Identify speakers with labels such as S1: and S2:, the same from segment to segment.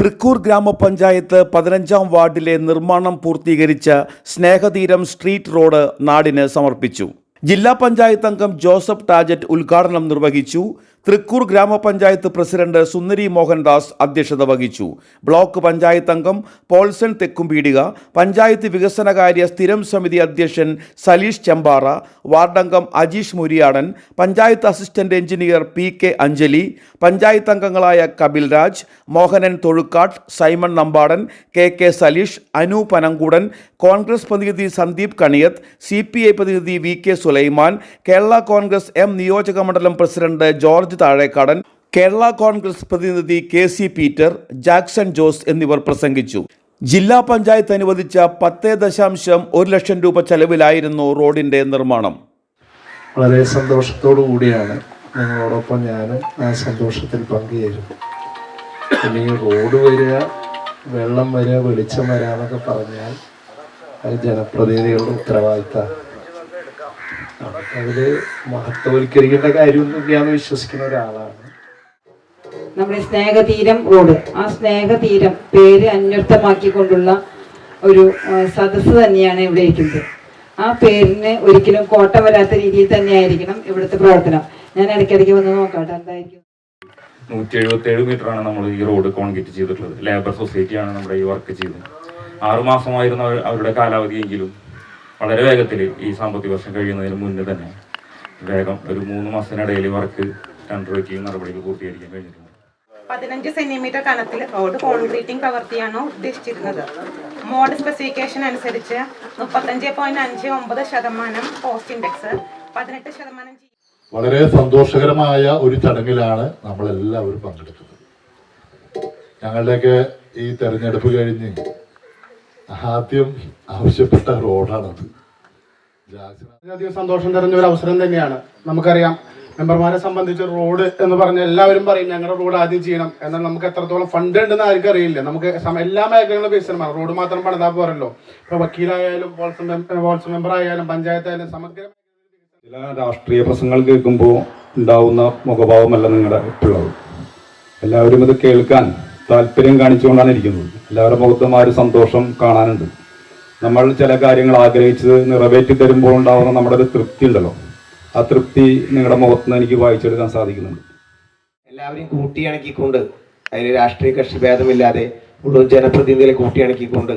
S1: തൃക്കൂർ ഗ്രാമപഞ്ചായത്ത് പതിനഞ്ചാം വാർഡിലെ നിർമ്മാണം പൂർത്തീകരിച്ച സ്നേഹതീരം സ്ട്രീറ്റ് റോഡ് നാടിന് സമർപ്പിച്ചു. ജില്ലാ പഞ്ചായത്ത് അംഗം ജോസഫ് ടാജറ്റ് ഉദ്ഘാടനം നിർവഹിച്ചു. തൃക്കൂർ ഗ്രാമപഞ്ചായത്ത് പ്രസിഡന്റ് സുന്ദരി മോഹൻദാസ് അധ്യക്ഷത വഹിച്ചു. ബ്ലോക്ക് പഞ്ചായത്ത് അംഗം പോൾസൺ തെക്കുംപീടിക പഞ്ചായത്ത് വികസനകാര്യ സ്ഥിരം സമിതി അധ്യക്ഷൻ Saleesh Chembara വാർഡംഗം Ajeesh Muriyadan panchayat assistant engineer P K Anjali panchayat അംഗങ്ങളായ Kapil Raj Mohanan Thozhukkatt Simon Nambadan K K Saleesh Anu Panankoodan Congress പ്രതിനിധി Sandeep Kaniyath C P I പ്രതിനിധി V K Sulaiman Kerala Congress M നിയോജക മണ്ഡലം president George Thazhekkadan Kerala Congress പ്രതിനിധി K C Peter Jackson Jose എന്നിവർ പ്രസംഗിച്ചു. ജില്ലാ പഞ്ചായത്ത് അനുവദിച്ച പത്ത് ദശാംശം ഒരു ലക്ഷം രൂപ ചെലവിലായിരുന്നു റോഡിന്റെ നിർമ്മാണം.
S2: വളരെ സന്തോഷത്തോടു കൂടിയാണ് നിങ്ങളോടൊപ്പം ഞാൻ ആ സന്തോഷത്തിൽ പങ്കുചേരുന്നു ഇനി റോഡ് വരിക വെള്ളം വരിക വെളിച്ചം വരാന്നൊക്കെ പറഞ്ഞാൽ അത് ജനപ്രതിനിധികളുടെ ഉത്തരവാദിത്തമാണ്. നമുക്കതിൽ മഹത്വവൽക്കരിക്കേണ്ട കാര്യമൊന്നുമില്ലാന്ന് വിശ്വസിക്കുന്ന ഒരാളാണ്.
S3: നമ്മുടെ സ്നേഹതീരം റോഡ്. ആ സ്നേഹതീരം പേര് അന്വർത്ഥമാക്കിക്കൊണ്ടുള്ള ഒരു സദസ് സദസ്സ് തന്നെയാണ് ഇവിടെ ഇരിക്കുന്നത്. ആ പേരിന് ഒരിക്കലും കോട്ട വരാത്ത രീതിയിൽ തന്നെയായിരിക്കണം ഇവിടുത്തെ പ്രവർത്തനം. ഞാൻ ഇടയ്ക്കിടയ്ക്ക് വന്ന് നോക്കാട്ടെ എന്തായിരിക്കും?
S4: നൂറ്റി എഴുപത്തി ഏഴ് മീറ്ററാണ് നമ്മൾ ഈ റോഡ് കോൺക്രീറ്റ് ചെയ്തിട്ടുള്ളത്. ലേബർ സൊസൈറ്റിയാണ് നമ്മുടെ ഈ വർക്ക് ചെയ്തത് ആറുമാസമായിരുന്നു അവരുടെ കാലാവധിയെങ്കിലും വളരെ വേഗത്തിൽ ഈ സാമ്പത്തിക വർഷം കഴിയുന്നതിന് മുന്നേ തന്നെ വേഗം ഒരു മൂന്ന് മാസത്തിനിടയിൽ വർക്ക് ടെൻഡർ വയ്ക്കുകയും നടപടികൾ പൂർത്തീകരിക്കാൻ കഴിഞ്ഞിട്ടുണ്ട്.
S5: പതിനഞ്ച് സെന്റിമീറ്റർ കനത്തിൽ റോഡ് കോൺക്രീറ്റിംഗ് പ്രവൃത്തിയാണ് ഉദ്ദേശിച്ചിരുന്നത്? മോഡ് സ്പെസിഫിക്കേഷൻ അനുസരിച്ച് മുപ്പത്തഞ്ച് പോയിന്റ് അഞ്ച് ഒമ്പത് ശതമാനം പോസ്റ്റ് ഇൻഡെക്സ് പതിനെട്ട് ശതമാനം
S6: വളരെ സന്തോഷകരമായ ഒരു ചടങ്ങിലാണ് നമ്മളെല്ലാവരും പങ്കെടുത്തത്. ഞങ്ങളുടെയൊക്കെ ഈ തെരഞ്ഞെടുപ്പ് കഴിഞ്ഞ് ആദ്യം ആവശ്യപ്പെട്ട റോഡാണത്.
S7: വളരെയധികം സന്തോഷം തരുന്ന ഒരു അവസരം തന്നെയാണ്. നമുക്കറിയാം മെമ്പർമാരെ സംബന്ധിച്ച് റോഡ് എന്ന് പറഞ്ഞ എല്ലാവരും പറയും ഞങ്ങളുടെ റോഡ് ആദ്യം ചെയ്യണം. എന്നാൽ നമുക്ക് എത്രത്തോളം ഫണ്ട് ഉണ്ടെന്ന് ആർക്കും അറിയില്ല. നമുക്ക് എല്ലാ മേഖലകളും വികസനമാണ് റോഡ് മാത്രം പണിതാ പോരല്ലോ. ഇപ്പൊ വക്കീലായാലും വോൾസ് മെമ്പ- വോൾസ് മെമ്പർ ആയാലും പഞ്ചായത്തായാലും സമഗ്ര
S8: ചില രാഷ്ട്രീയ പ്രസംഗങ്ങൾ കേൾക്കുമ്പോൾ ഉണ്ടാവുന്ന മുഖഭാവമല്ല നിങ്ങളുടെ ഉള്ളത് എല്ലാവരും ഇത് കേൾക്കാൻ താല്പര്യം കാണിച്ചുകൊണ്ടാണ് ഇരിക്കുന്നത്. എല്ലാവരുടെ മുഖത്തും ആ ഒരു സന്തോഷം കാണാനുണ്ട്. നമ്മൾ ചില കാര്യങ്ങൾ ആഗ്രഹിച്ചത് നിറവേറ്റി തരുമ്പോൾ ഉണ്ടാവുന്ന നമ്മുടെ ഒരു തൃപ്തി ഉണ്ടല്ലോ. ആ തൃപ്തി നിങ്ങളുടെ മുഖത്ത് നിന്ന് എനിക്ക് വായിച്ചെടുക്കാൻ സാധിക്കുന്നുണ്ട്.
S9: എല്ലാവരെയും കൂട്ടിയണക്കിക്കൊണ്ട് അതിന് രാഷ്ട്രീയ കക്ഷി ഭേദമില്ലാതെ മുഴുവൻ ജനപ്രതിനിധികളെ കൂട്ടിയണക്കിക്കൊണ്ട്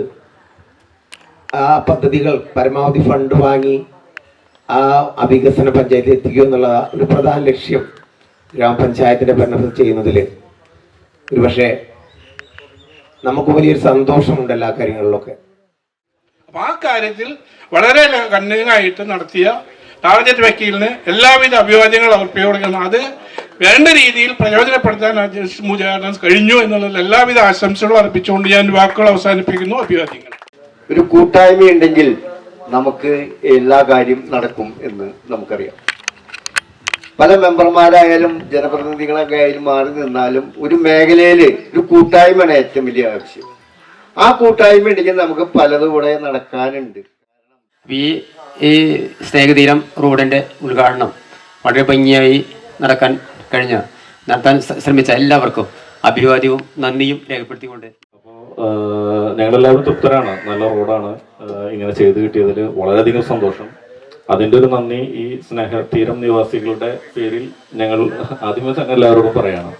S9: ആ പദ്ധതികൾ പരമാവധി ഫണ്ട് വാങ്ങി ആ അവികസന പഞ്ചായത്തിൽ എത്തിക്കുക എന്നുള്ള ഒരു പ്രധാന ലക്ഷ്യം ഗ്രാമപഞ്ചായത്തിന്റെ ഭരണത്തിൽ ചെയ്യുന്നതിൽ. ഒരുപക്ഷെ നമുക്ക് വലിയൊരു സന്തോഷമുണ്ട് എല്ലാ കാര്യങ്ങളിലൊക്കെ.
S10: അപ്പൊ ആ കാര്യത്തിൽ വളരെ കണ്ണിങ്ങായിട്ട് നടത്തിയ ടാർഗറ്റ് വക്കീലിന് എല്ലാവിധ അഭിവാദ്യങ്ങൾ അർപ്പിക്കുന്നു അത് വേണ്ട രീതിയിൽ പ്രയോജനപ്പെടുത്താൻ മുജാഹിദ് കഴിഞ്ഞു എന്നുള്ളതിൽ എല്ലാവിധ ആശംസകളും അർപ്പിച്ചുകൊണ്ട് ഞാൻ വാക്കുകൾ അവസാനിപ്പിക്കുന്നു. അഭിവാദ്യങ്ങൾ.
S9: ഒരു കൂട്ടായ്മ ഉണ്ടെങ്കിൽ നമുക്ക് എല്ലാ കാര്യം നടക്കും എന്ന് നമുക്കറിയാം. പല മെമ്പർമാരായാലും ജനപ്രതിനിധികളൊക്കെ ആയാലും മാറി നിന്നാലും ഒരു മേഖലയിൽ ഒരു കൂട്ടായ്മയാണ് ഏറ്റവും വലിയ ആവശ്യം. ആ കൂട്ടായ്മ ഉണ്ടെങ്കിൽ നമുക്ക് പലതും കൂടെ നടക്കാനുണ്ട്.
S11: ഈ ഈ സ്നേഹതീരം റോഡിന്റെ ഉദ്ഘാടനം വളരെ ഭംഗിയായി നടക്കാൻ കഴിഞ്ഞ. നടത്താൻ ശ്രമിച്ച എല്ലാവർക്കും അഭിവാദ്യവും നന്ദിയും രേഖപ്പെടുത്തിക്കൊണ്ട്.
S4: ഞങ്ങളെല്ലാവരും തൃപ്തരാണ്. നല്ല റോഡാണ്. ഇങ്ങനെ ചെയ്ത് കിട്ടിയതിൽ വളരെയധികം സന്തോഷം. അതിന്റെ ഒരു നന്ദി ഈ സ്നേഹ തീരം നിവാസികളുടെ പേരിൽ ഞങ്ങൾ ആദ്യമേ തന്നെ എല്ലാവരോടും പറയണം.